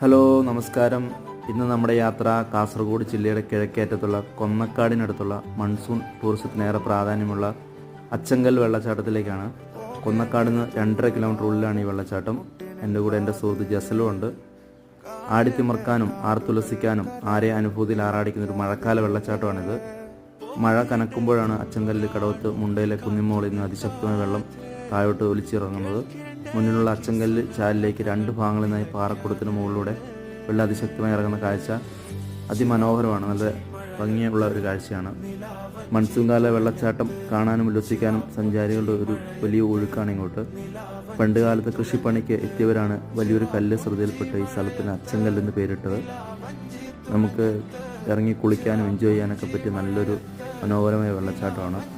Hello നമസ്കാരം. ഇന്ന് നമ്മുടെ യാത്ര കാസർഗോഡ് ജില്ലയുടെ കിഴക്കേറ്റത്തുള്ള കൊന്നക്കാടിനടുത്തുള്ള മൺസൂൺ ടൂറിസത്തിനേറെ പ്രാധാന്യമുള്ള അച്ചങ്കൽ വെള്ളച്ചാട്ടത്തിലേക്കാണ്. കൊന്നക്കാട് നിന്ന് രണ്ടര കിലോമീറ്റർ ഉള്ളിലാണ് ഈ വെള്ളച്ചാട്ടം. എന്റെ കൂടെ എന്റെ സുഹൃത്ത് ജസലും ഉണ്ട്. ആടിത്തിമർക്കാനും ആർത്തുലസിക്കാനും ആരെ അനുഭൂതിയിൽ ആറാടിക്കുന്ന ഒരു മഴക്കാല വെള്ളച്ചാട്ടമാണിത്. മഴ കനക്കുമ്പോഴാണ് അച്ചങ്കല്ലിൽ കടവത്ത് മുണ്ടയിലെ കുന്നിമോളിൽ നിന്ന് അതിശക്തമായ വെള്ളം താഴോട്ട് ഒലിച്ചിറങ്ങുന്നത്. മുന്നിലുള്ള അച്ചങ്കല്ല് ചാലിലേക്ക് രണ്ട് ഭാഗങ്ങളിൽ നിന്നായി പാറക്കുടത്തിന് മുകളിലൂടെ വെള്ളം അതിശക്തമായി ഇറങ്ങുന്ന കാഴ്ച അതിമനോഹരമാണ്. നല്ല ഭംഗിയുള്ള ഒരു കാഴ്ചയാണ്. മൺസൂൺ കാല വെള്ളച്ചാട്ടം കാണാനും ഉല്ലസിക്കാനും സഞ്ചാരികളുടെ ഒരു വലിയ ഒഴുക്കാണ് ഇങ്ങോട്ട്. പണ്ട് കാലത്ത് കൃഷിപ്പണിക്ക് എത്തിയവരാണ് വലിയൊരു കല്ല് ശ്രദ്ധയിൽപ്പെട്ട് ഈ സ്ഥലത്തിന് അച്ചങ്കല്ലെന്ന് പേരിട്ടത്. നമുക്ക് ഇറങ്ങി കുളിക്കാനും എൻജോയ് ചെയ്യാനൊക്കെ പറ്റിയ നല്ലൊരു മനോഹരമായ വെള്ളച്ചാട്ടമാണ്.